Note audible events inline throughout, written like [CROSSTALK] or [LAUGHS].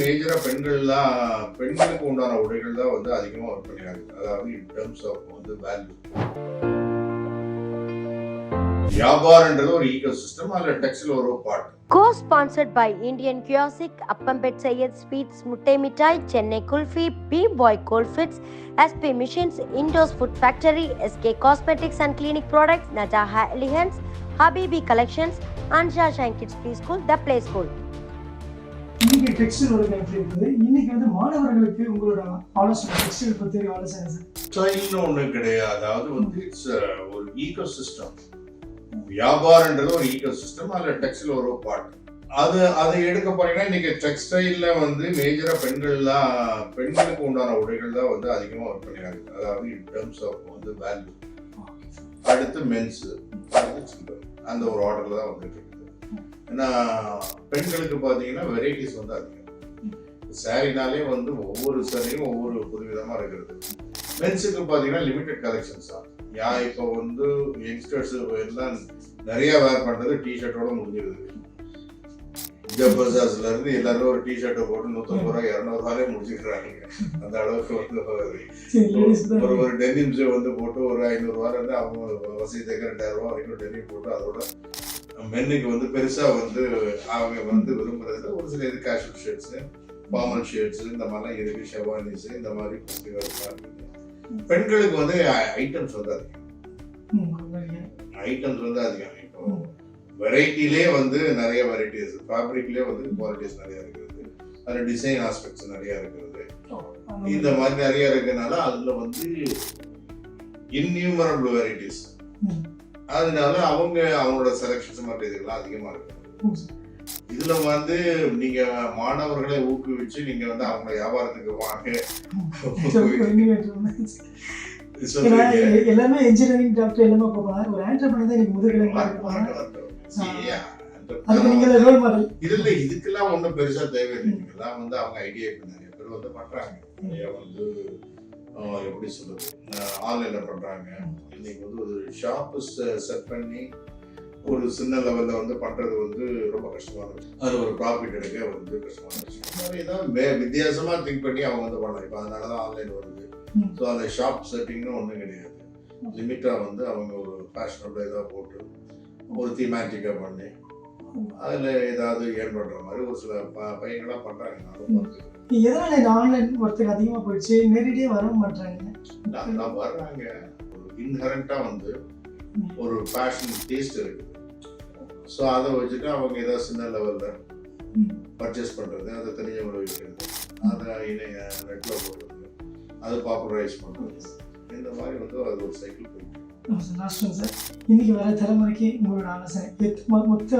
மேஜரா பெண்கள் தான் பெண்களுக்கு உண்டான உடைகள் தான் வந்து அதிகமா விற்பனை ஆகுது அதாவது இன் டேர்ம்ஸ் ஆஃப் வந்து வேல்யூ வியாபாரன்றது ஒரு ஈகோ சிஸ்டம் அதுல டெக்ஸ்டைல் ஒரு part Co-sponsored by Indian Kiosk, Appambet Sayed Sweets, Mutte Mithai, Chennai Kulfi, B-Boy Coldfits, SP Machines, Indoors Food Factory, SK Cosmetics and Clinic Products, Najaha Elegance, Habibi Collections, Ansha Shine Kids Preschool, The Play School. இன்னைக்கு textile ஒரு எப்படி இருக்குது? இன்னைக்கு வந்து மாணவர்களுக்கு உங்களோட ஆலோசனை textile பற்றி ஆலோசனை சார்? ஸ்டைல்னு கிடையாது. அதாவது வந்து இட்ஸ் ஒரு ஈகோ சிஸ்டம் வியாபாரன்றது ஒரு ஈகோ சிஸ்டம் அதில் டெக்ஸ்டைல் ஒரு பார்ட் அது அதை எடுக்க போனீங்கன்னா இன்னைக்கு டெக்ஸ்டைல்ல வந்து மேஜரா பெண்கள் தான் பெண்களுக்கு உண்டான உடைகள் தான் வந்து அதிகமாக விற்பனை ஆகுது அதாவது இன் டேர்ம்ஸ் ஆஃப் வந்து வேல்யூ அடுத்து மென்ஸ் அடுத்து சில்ட்ரன் அந்த ஒரு ஆர்டர்ல தான் வந்துட்டு ஏன்னா பெண்களுக்கு பார்த்தீங்கன்னா வெரைட்டிஸ் வந்து அதிகம். சாரினாலே வந்து ஒவ்வொரு சாரியும் ஒவ்வொரு புதுவிதமா இருக்கிறது. மென்ஸுக்கு பார்த்தீங்கன்னா லிமிடெட் கலெக்ஷன்ஸ் தான். யா இப்போ வந்து யங்ஸ்டர்ஸ் எல்லாம் நிறைய வேர் பண்றது டிஷர்ட்டோட முடிஞ்சிருது. ஜபர்தஸ்ட்ல இருந்து எல்லாரும் ஒரு டிஷர்ட்டை போட்டு நூத்தம்பது ரூபாய் இரநூறு ரூபாயே முடிச்சுக்கிறாங்க அந்த அளவுக்கு வந்து ஒரு ஒரு டெனிம்ஸ் வந்து போட்டு ஒரு ஐநூறு ரூபாய் இருந்து அவங்க வசதி தேக்க ரெண்டாயிரம் ரூபாய் வரைக்கும் டெனிம் போட்டு அதோட மென்னுக்கு வந்து பெருசா வந்து அவங்க வந்து விரும்புறது ஒரு சில இது கேஷுவல் ஷர்ட்ஸ் ஃபார்மல் ஷர்ட்ஸ் இந்த மாதிரிலாம் இருக்கு ஷெவானிஸ் இந்த மாதிரி பெண்களுக்கு வந்து ஐட்டம்ஸ் வந்து அதிகம். ஐட்டம்ஸ் வந்து அதிகம். இப்போ வெரைட்டிலே வந்து நிறைய வெரைட்டிஸ் ஃபேப்ரிக்லேயே வந்து குவாலிட்டிஸ் நிறைய இருக்கிறது. அதில் டிசைன் ஆஸ்பெக்ட்ஸ் நிறைய இருக்கிறது. இந்த மாதிரி நிறைய இருக்கனால அதுல வந்து இன்யூமரபிள் வெரைட்டிஸ் அதனால அவங்க அவங்களோட செலக்ஷன்ஸ் மற்ற இதுக்கெல்லாம் அதிகமா இருக்கு ம், சார். இதுல வந்து நீங்க மாணவர்களை ஊக்குவிச்சு நீங்க வந்து அவங்க வியாபாரத்துக்கு வாங்க. எல்லாமே இன்ஜினியரிங் டாக்டர் எல்லாமே போகலாம் ஒரு ஆண்டர்பனர் தான் எனக்கு மாடல் இதுல இதுக்கெல்லாம் ஒண்ணும் பெருசா தேவையில்லை. இதெல்லாம் வந்து அவங்க ஐடியா நிறைய பேர் வந்து பண்றாங்க. வந்து எப்படி சொல்றது? ஆன்லைன்ல பண்றாங்க. இன்னைக்கு வந்து ஒரு ஷாப் செட் பண்ணி ஒரு சின்ன லெவல்ல வந்து பண்றது வந்து ரொம்ப கஷ்டமான விஷயம் அது ஒரு ப்ராஃபிட் எடுக்க வந்து கஷ்டமான விஷயம் மாதிரி ஏதாவது வே- வித்தியாசமா திங்க் பண்ணி அவங்க வந்து பண்ணலாம். இப்போ அதனால தான் ஆன்லைன் வருது. ஸோ அந்த ஷாப் செட்டிங்னு ஒன்றும் கிடையாது. லிமிட்டாக வந்து அவங்க ஒரு ஃபேஷனபிள் இதாக போட்டு ஒரு தீமேட்டிக்காக பண்ணி அதில் ஏதாவது ஏர்ன் பண்ணுற மாதிரி ஒரு சில ப பையங்களாம் பண்ணுறாங்க நானும் பார்த்துருக்கேன் எதனால இந்த ஆன்லைன் ஒர்க்கு அதிகமா போயிடுச்சு? நேரடியே வரவும் மாட்டாங்க அதெல்லாம் வர்றாங்க. ஒரு இன்ஹரண்ட்டாக வந்து. ஒரு ஃபேஷன் டேஸ்ட் இருக்குது ஸோ அதை வச்சுட்டு அவங்க ஏதாவது சின்ன லெவலில். பர்ச்சேஸ் பண்ணுறது அதை தெரிஞ்சவங்களை விற்கிறது அதை இணைய நெட்டில் போடுறது அது பாப்புலரைஸ் பண்ணுறது இந்த மாதிரி வந்து அது ஒரு சைக்கிள் போயிட்டு லாஸ்ட் ஒன் சார் இன்னைக்கு வர தலைமுறைக்கு உங்களோட ஆலோசனை. மொத்த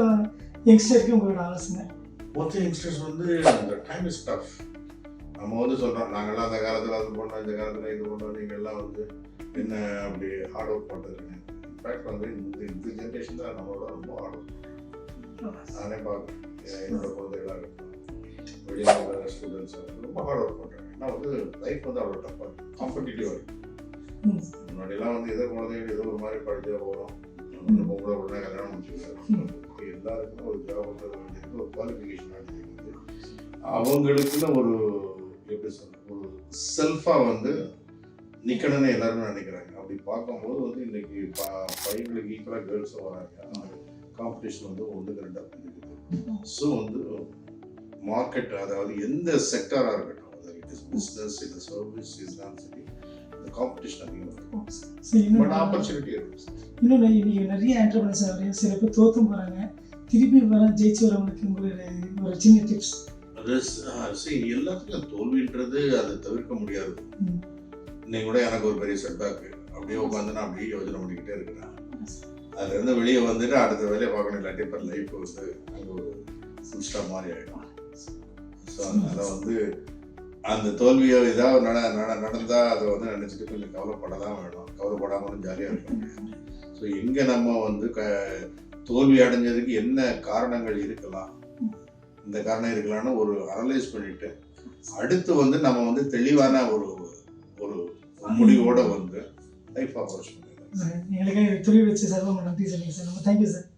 யங்ஸ்டருக்கு உங்களோட ஆலோசனை. மொத்த யங்ஸ்டர்ஸ் வந்து அந்த டைம் இஸ் டஃப் நம்ம வந்து சொல்கிறோம் நாங்கள்லாம் அந்த காலத்தில் அது பண்ணோம் இந்த காலத்தில் இது பண்ணோம் நீங்கள் எல்லாம் வந்து என்ன அப்படி ஹார்ட் ஒர்க் பண்ணுறது இன்ஃபேக்ட் வந்து இந்த இந்த ஜென்ரேஷன் தான் நம்மளோட ரொம்ப ஹார்ட் ஒர்க் நானே பார்க்குறேன். என்னோட குழந்தைகளாக இருக்கட்டும் வெளியில் வர ஸ்டூடெண்ட்ஸ் ரொம்ப ஹார்ட் ஒர்க் பண்ணுறாங்க ஏன்னா வந்து லைஃப் வந்து அவ்வளோ டஃப்பாக இருக்குது காம்படிட்டிவாக இருக்குது முன்னாடிலாம் வந்து எதோ குழந்தைகள் ஏதோ ஒரு மாதிரி படிச்சா போகிறோம் ரொம்ப கூட உடனே கல்யாணம் முடிச்சுக்கிறோம் எல்லாருக்குமே ஒரு ஜாப் வந்து குவாலிஃபிகேஷன் வேண்டியது. அவங்களுக்குன்னு ஒரு எப்படி சொல்ற ஒரு செல்ஃபாக வந்து நிற்கணும்னு எல்லாருமே நினைக்கிறாங்க. அப்படி பார்க்கும்போது வந்து இன்னைக்கு பையன்களுக்கு ஈக்குவலாக கேர்ள்ஸும் வராங்க. காம்படிஷன் வந்து ஒன்றுக்கு ரெண்டாக இருக்குது ஸோ வந்து மார்க்கெட் அதாவது எந்த செக்டராக இருக்கட்டும் அது இட் இஸ் பிஸ்னஸ் இது சர்வீஸ் இதுதான் சரி இந்த காம்படிஷன் அதிகமாக இருக்கும் பட் ஆப்பர்ச்சுனிட்டி இருக்கு. இன்னும் இன்னைக்கு நிறைய ஆண்டர்பனர்ஸ் நிறைய சில பேர் தோத்தும் போறாங்க. திருப்பி வர ஜெயிச்சு வரவங்களுக்கு உங்களுடைய ஒரு சின்ன டிப்ஸ் சரி எல்லாத்துக்கும் தோல்வின்றது அதை தவிர்க்க முடியாது. இன்னைக்கு கூட எனக்கு ஒரு பெரிய செட்பேக் அப்படியே உட்காந்து நான் அப்படியே யோசனை பண்ணிக்கிட்டே இருக்கிறேன். அதுல இருந்து வெளியே வந்துட்டு அடுத்த வேலையை பார்க்கணும் இல்லாட்டி இப்போ லைஃப் வந்து அங்கே ஒரு ஃபுல் ஸ்டாப் மாதிரி ஆகிடும் ஸோ அதனால வந்து அந்த தோல்வியோ இதாக நட நட நடந்தா அதை வந்து நினச்சிட்டு கொஞ்சம் கவலைப்பட தான் வேணும் கவலைப்படாமலும் ஜாலியாக இருக்க முடியாது. [LAUGHS] ஸோ எங்கே நம்ம வந்து க தோல்வி அடைஞ்சதுக்கு என்ன காரணங்கள் இருக்கலாம்? இந்த காரணம் இருக்கலாம்னு ஒரு அனலைஸ் பண்ணிட்டு அடுத்து வந்து நம்ம வந்து தெளிவான ஒரு ஒரு முடிவோட வந்து லைஃப் ஆஃப் பண்ணிடலாம். எங்களுக்கு வச்சு சார் ரொம்ப நன்றி சொல்லுங்க சார். ரொம்ப தேங்க்யூ சார்.